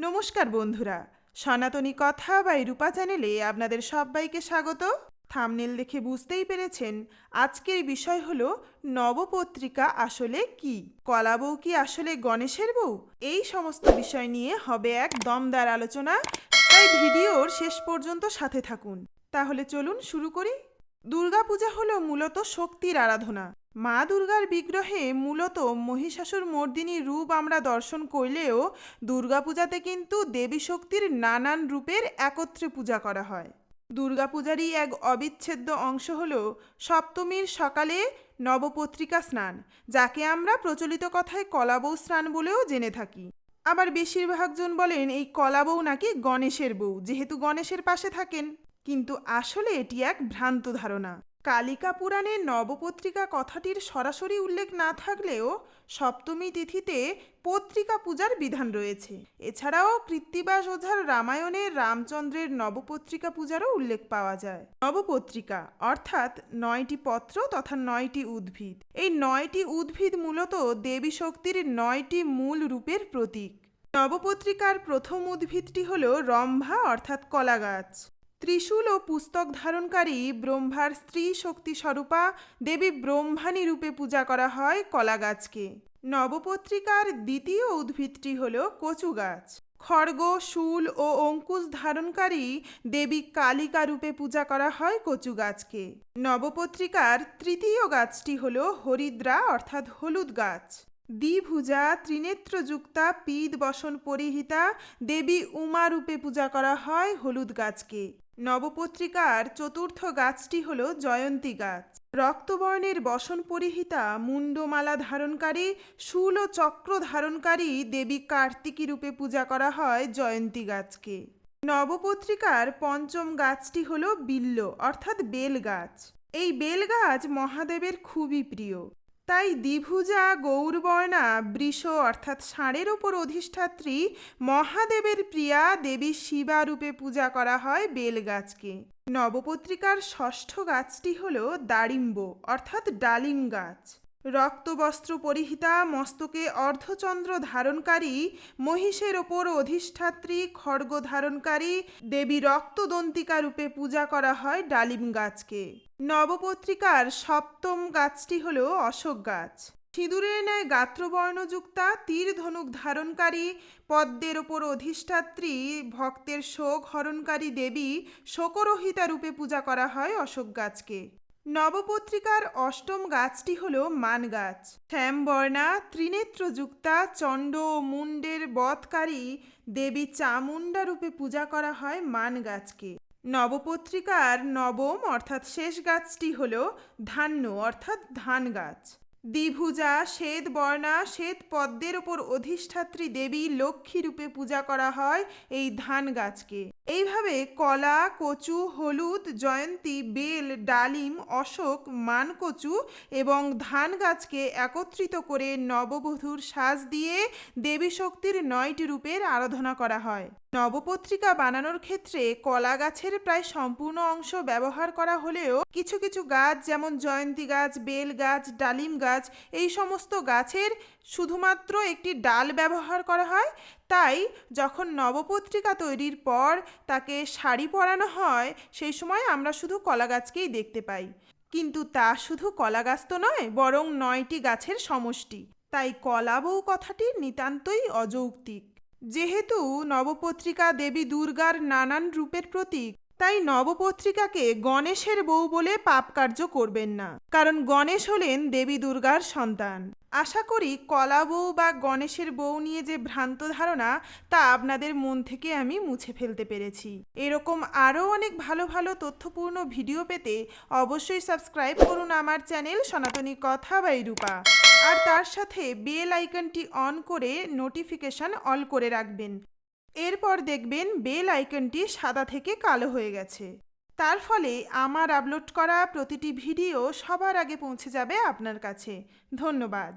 নমস্কার বন্ধুরা। সনাতনী কথা বা রূপা চ্যানেলে আপনাদের সবাইকে স্বাগত। থামনেল দেখে বুঝতেই পেরেছেন আজকের বিষয় হলো নবপত্রিকা আসলে কি? কলা বউ কি আসলে গণেশের বউ? এই সমস্ত বিষয় নিয়ে হবে এক দমদার আলোচনা। তাই ভিডিওর শেষ পর্যন্ত সাথে থাকুন। তাহলে চলুন শুরু করি। দুর্গাপূজা হলো মূলত শক্তির আরাধনা। মা দুর্গার বিগ্রহে মূলত মহিষাসুর মর্দিনী রূপ আমরা দর্শন করলেও দুর্গাপূজাতে কিন্তু দেবী শক্তির নানান রূপের একত্রে পূজা করা হয়। দুর্গাপূজারই এক অবিচ্ছেদ্য অংশ হল সপ্তমীর সকালে নবপত্রিকা স্নান, যাকে আমরা প্রচলিত কথায় কলাবৌ স্নান বলেও জেনে থাকি। আবার বেশিরভাগজন বলেন এই কলাবৌ নাকি গণেশের বউ, যেহেতু গণেশের পাশে থাকেন। কিন্তু আসলে এটি এক ভ্রান্ত ধারণা। কালিকা পুরাণে নবপত্রিকা কথাটির সরাসরি উল্লেখ না থাকলেও সপ্তমী তিথিতে পত্রিকা পূজার বিধান রয়েছে। এছাড়াও কৃত্তিবাস ওঝার রামায়ণে রামচন্দ্রের নবপত্রিকা পূজারও উল্লেখ পাওয়া যায়। নবপত্রিকা, অর্থাৎ নয়টি পত্র তথা নয়টি উদ্ভিদ। এই নয়টি উদ্ভিদ মূলত দেবী শক্তির নয়টি মূল রূপের প্রতীক। নবপত্রিকার প্রথম উদ্ভিদটি হল রম্ভা, অর্থাৎ কলা গাছ ত্রিশূল ও পুস্তক ধারণকারী ব্রহ্মার স্ত্রী শক্তি স্বরূপা দেবী ব্রহ্মাণী রূপে পূজা করা হয় কলা গাছকে নবপত্রিকার দ্বিতীয় উদ্ভিদটি হল কচু গাছ খড়গ, শুল ও অঙ্কুশ ধারণকারী দেবী কালিকা রূপে পূজা করা হয় কচু গাছকে নবপত্রিকার তৃতীয় গাছটি হল হরিদ্রা, অর্থাৎ হলুদ গাছ। দ্বিভুজা, ত্রিনেত্রযুক্তা, পিদ বসন পরিহিতা দেবী উমা রূপে পূজা করা হয় হলুদ গাছকে। নবপত্রিকার চতুর্থ গাছটি হল জয়ন্তী গাছ। রক্তবর্ণের বসন পরিহিতা মুন্ডমালা ধারণকারী, শূল ও চক্র ধারণকারী দেবী কার্তিকী রূপে পূজা করা হয় জয়ন্তী গাছকে। নবপত্রিকার পঞ্চম গাছটি হল বিল্ল, অর্থাৎ বেল গাছ। এই বেল গাছ মহাদেবের খুবই প্রিয়। তাই দ্বিভুজা গৌরবর্ণা বৃষ অর্থাৎ ষাঁড়ের ওপর অধিষ্ঠাত্রী মহাদেবের প্রিয়া দেবী শিবা রূপে পূজা করা হয় বেলগাছকে। নবপত্রিকার ষষ্ঠ গাছটি হল দাড়িম্ব অর্থাৎ ডালিম গাছ। রক্তবস্ত্র পরিহিতা মস্তকে অর্ধচন্দ্র ধারণকারী, মহিষের ওপর অধিষ্ঠাত্রী, খড়গ ধারণকারী, দেবী রক্তদন্তিকা রূপে পূজা করা হয় ডালিম গাছকে। নবপত্রিকার সপ্তম গাছটি হল অশোক গাছ। সিঁদুরের ন্যায় গাত্রবর্ণযুক্তা তীর ধনুক ধারণকারী, পদ্মের ওপর অধিষ্ঠাত্রী, ভক্তের শোক হরণকারী দেবী শোকরহিতা রূপে পূজা করা হয় অশোক গাছকে। নবপত্রিকার অষ্টম গাছটি হল মান গাছ শ্যামবর্ণা, ত্রিনেত্রযুক্তা, চণ্ড মুন্ডের বধকারী দেবী চামুণ্ডা রূপে পূজা করা হয় মান গাছকে নবপত্রিকার নবম অর্থাৎ শেষ গাছটি হল ধান্য অর্থাৎ ধান গাছ দ্বিভুজা, শ্বেত বর্ণা, শ্বেত পদ্মের ওপর অধিষ্ঠাত্রী দেবী লক্ষ্মী রূপে পূজা করা হয় এই ধান গাছকে। এইভাবে কলা, কচু, হলুদ, জয়ন্তী, বেল, ডালিম, অশোক, মানকচু এবং ধান গাছকে একত্রিত করে নববধূর সাজ দিয়ে দেবী শক্তির নয়টি রূপের আরাধনা করা হয়। নবপত্রিকা বানানোর ক্ষেত্রে কলা গাছের প্রায় সম্পূর্ণ অংশ ব্যবহার করা হলেও কিছু কিছু গাছ যেমন জয়ন্তী গাছ, বেল গাছ, ডালিম গাছ এই সমস্ত গাছের শুধুমাত্র একটি ডাল ব্যবহার করা হয়। তাই যখন নবপত্রিকা তৈরির পর তাকে শাড়ি পরানো হয়, সেই সময় আমরা শুধু কলা গাছকেই দেখতে পাই। কিন্তু তা শুধু কলা গাছ তো নয়, বরং নয়টি গাছের সমষ্টি। তাই কলা বউ কথাটি নিতান্তই অযৌক্তিক। যেহেতু নবপত্রিকা দেবী দুর্গার নানান রূপের প্রতীক তাই নবপত্রিকাকে গণেশের বউ বলে পাপ কার্য করবেন না, কারণ গণেশ হলেন দেবী দুর্গার সন্তান। আশা করি কলা বউ বা গণেশের বউ নিয়ে যে ভ্রান্ত ধারণা, তা আপনাদের মন থেকে আমি মুছে ফেলতে পেরেছি। এরকম আরও অনেক ভালো ভালো তথ্যপূর্ণ ভিডিও পেতে অবশ্যই সাবস্ক্রাইব করুন আমার চ্যানেল সনাতনী কথা বাই রূপা। আর তার সাথে বেল আইকনটি অন করে নোটিফিকেশন অল করে রাখবেন। এরপর দেখবেন বেল আইকনটি সাদা থেকে কালো হয়ে গেছে। তার ফলে আমার আপলোড করা প্রতিটি ভিডিও সবার আগে পৌঁছে যাবে আপনার কাছে। ধন্যবাদ।